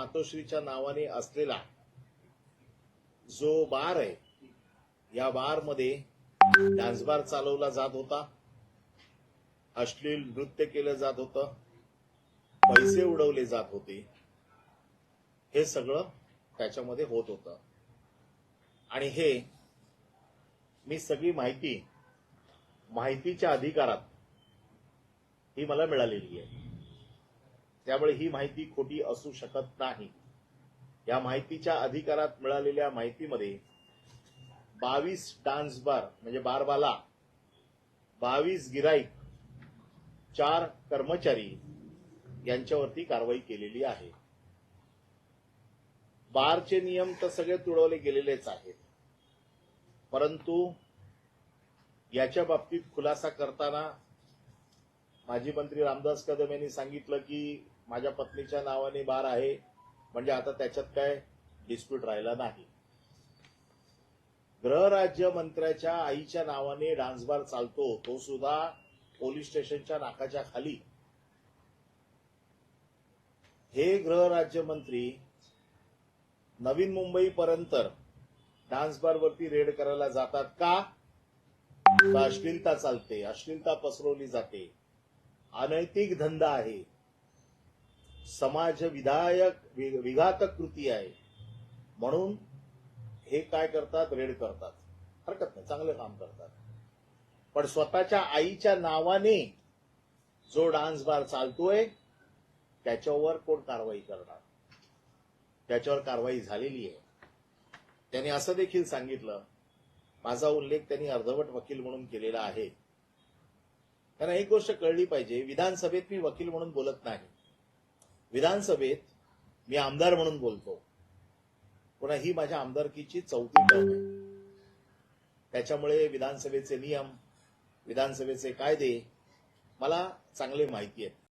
मातोश्रीच्या नावाने असलेला जो बार आहे या बारमध्ये डान्स बार चालवला जात होता. अश्लील नृत्य केलं जात होतं. पैसे उडवले जात होते. हे सगळं त्याच्यामध्ये होत होतं. आणि हे मी सगळी माहिती माहितीच्या अधिकारात ही मला मिळालेली आहे. त्यामुळे ही माहिती खोटी असू शकत नाही. या माहितीच्या अधिकारात मिळालेल्या माहितीमध्ये बावीस डान्स बार म्हणजे बारबाला बावीस गिराईक चार कर्मचारी यांच्यावरती कारवाई केलेली आहे. बारचे नियम तर सगळे तुडवले गेलेलेच आहेत. परंतु याच्या बाबतीत खुलासा करताना माजी मंत्री रामदास कदम यांनी सांगितलं की माझ्या पत्नीच्या नावाने बार आहे. म्हणजे आता त्याच्यात काय डिस्प्यूट राहिला नाही. गृहराज्य मंत्र्याच्या आईच्या नावाने डान्स बार चालतो तो सुद्धा पोलीस स्टेशनच्या नाकाच्या खाली. हे गृहराज्यमंत्री नवीन मुंबईपर्यंत डान्स बार वरती रेड करायला जातात का अश्लीलता चालते? अश्लीलता पसरवली जाते. अनैतिक धंदा आहे. समाज विधायक विघातक कृती आहे. म्हणून हे काय करतात? रेड करतात. हरकत नाही. चांगलं काम करतात. पण स्वतःच्या आईच्या नावाने जो डान्स बार चालतोय त्याच्यावर कोण कारवाई करणार? त्याच्यावर कारवाई झालेली आहे. त्यांनी असं देखील सांगितलं. माझा उल्लेख त्यांनी अर्धवट वकील म्हणून केलेला आहे. त्यांना एक गोष्ट कळली पाहिजे विधानसभेत मी वकील म्हणून बोलत नाही. विधानसभेत मी आमदार म्हणून बोलतो. पुन्हा ही माझ्या आमदारकीची चौथी टर्म आहे. त्याच्यामुळे विधानसभेचे नियम विधानसभेचे कायदे मला चांगले माहिती आहेत.